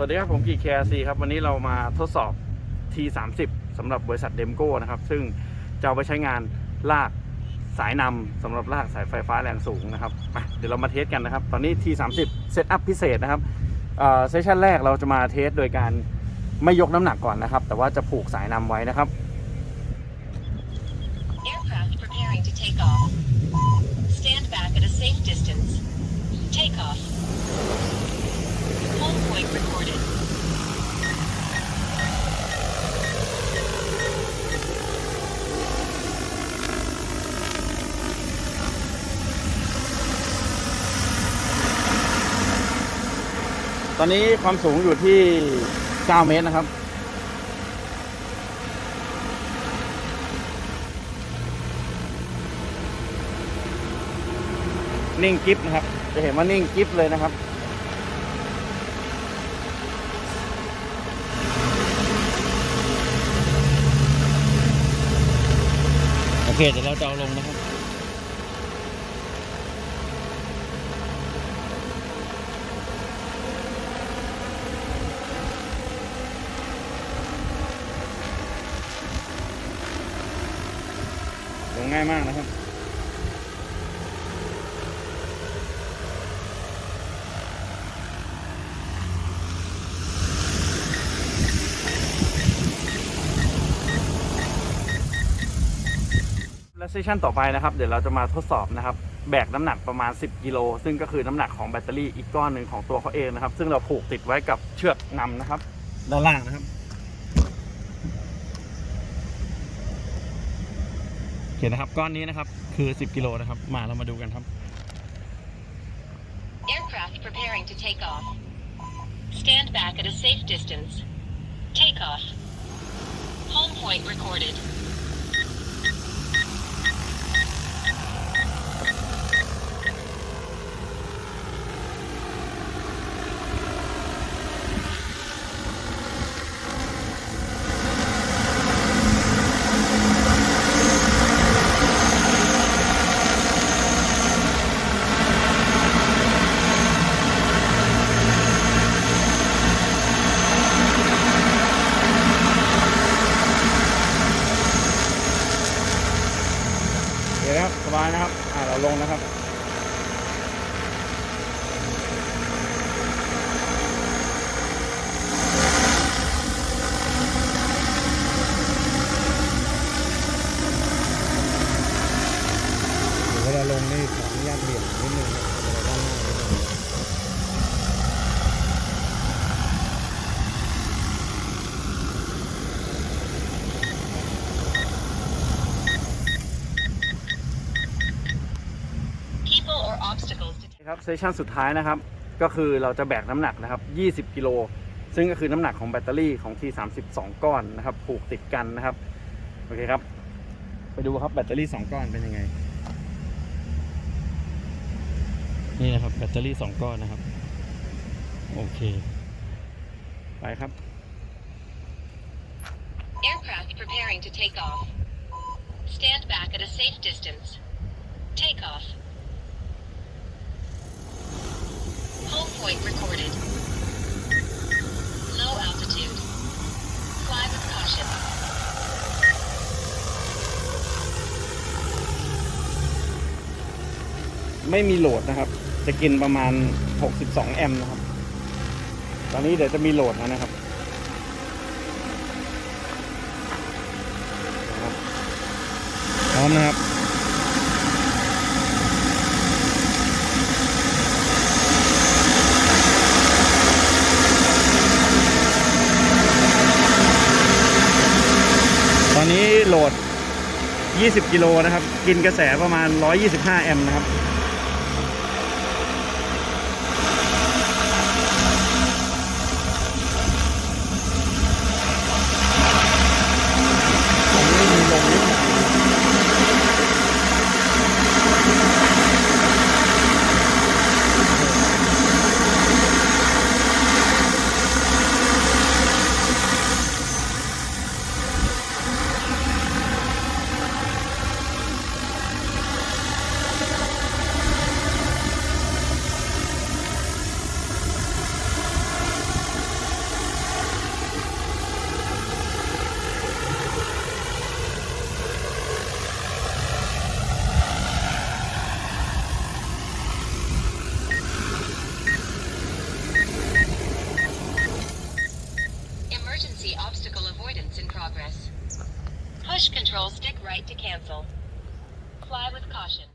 วัสดีครับ ผมกีแคซีครับ วันนี้เรามาทดสอบ T30 สำหรับบริษัทเดมโก้นะครับ ซึ่งจะเอาไปใช้งานลากสายนำสำหรับลากสายไฟฟ้าแรงสูงนะครับเดี๋ยวเรามาเทสกันนะครับ ตอนนี้ T30 เซตอัพพิเศษนะครับเซสชันแรกเราจะมาเทสโดยการไม่ยกน้ำหนักก่อนนะครับ แต่ว่าจะผูกสายนำไว้นะครับ Aircraft preparing to take off. Stand back at a safe distance. Take off. Home point recorded. ตอนนี้ความสูงอยู่ที่ 9 เมตรนะครับ นิ่งกิฟนะครับ จะเห็นว่านิ่งกิฟเลยนะครับโอเคเดี๋ยวเราจะเอาลงนะครับ งง่ายมากนะครับและเซสชันต่อไปนะครับ เดี๋ยวเราจะมาทดสอบนะครับ แบกน้ำหนักประมาณ 10 กิโล ซึ่งก็คือน้ำหนักของแบตเตอรี่อีกก้อนหนึ่งของตัวเขาเองนะครับ ซึ่งเราผูกติดไว้กับเชือกนำนะครับ ด้านล่างนะครับ โอ เคนะครับ ก้อนนี้นะครับ คือ 10 กิโลนะครับ มาเรามาดูกันครับ Aircraft preparing to take off. Stand back at a safe distance. Take off. Home point recorded. เดี๋ยว นะครับสบานะครับ อ่าเราลงนะครับเวลาลงนี่ขออนุญาตเบี่ยงนิดนึงนะเวลาด้านหน้านิดนึง People or obstacles to ครับเซสชันสุดท้ายนะครับ ก็คือเราจะแบกน้ำหนักนะครับ 20 กิโล ซึ่งก็คือน้ำหนักของแบตเตอรี่ของ T32 ก้อนนะครับ ผูกติดกันนะครับ โอเคครับ ไปดูครับแบตเตอรี่ 2 ก้อนเป็นยังไง นี่นะครับแบตเตอรี่ 2 ก้อนนะครับ โอเค ไปครับ Aircraft preparing to take off. Stand back at a safe distance. Take off. Home point recorded. Low altitude. Fly with caution. ไม่มีโหลดนะครับ จะกินประมาณ 62 แอมป์นะครับ ตอนนี้เดี๋ยวจะมีโหลดแล้วนะครับนะครับพร้อมนะครับ ตอนนี้โหลด 20 กิโลนะครับ กินกระแสประมาณ 125 แอมป์นะครับ Emergency obstacle avoidance in progress. Push control stick right to cancel. Fly with caution.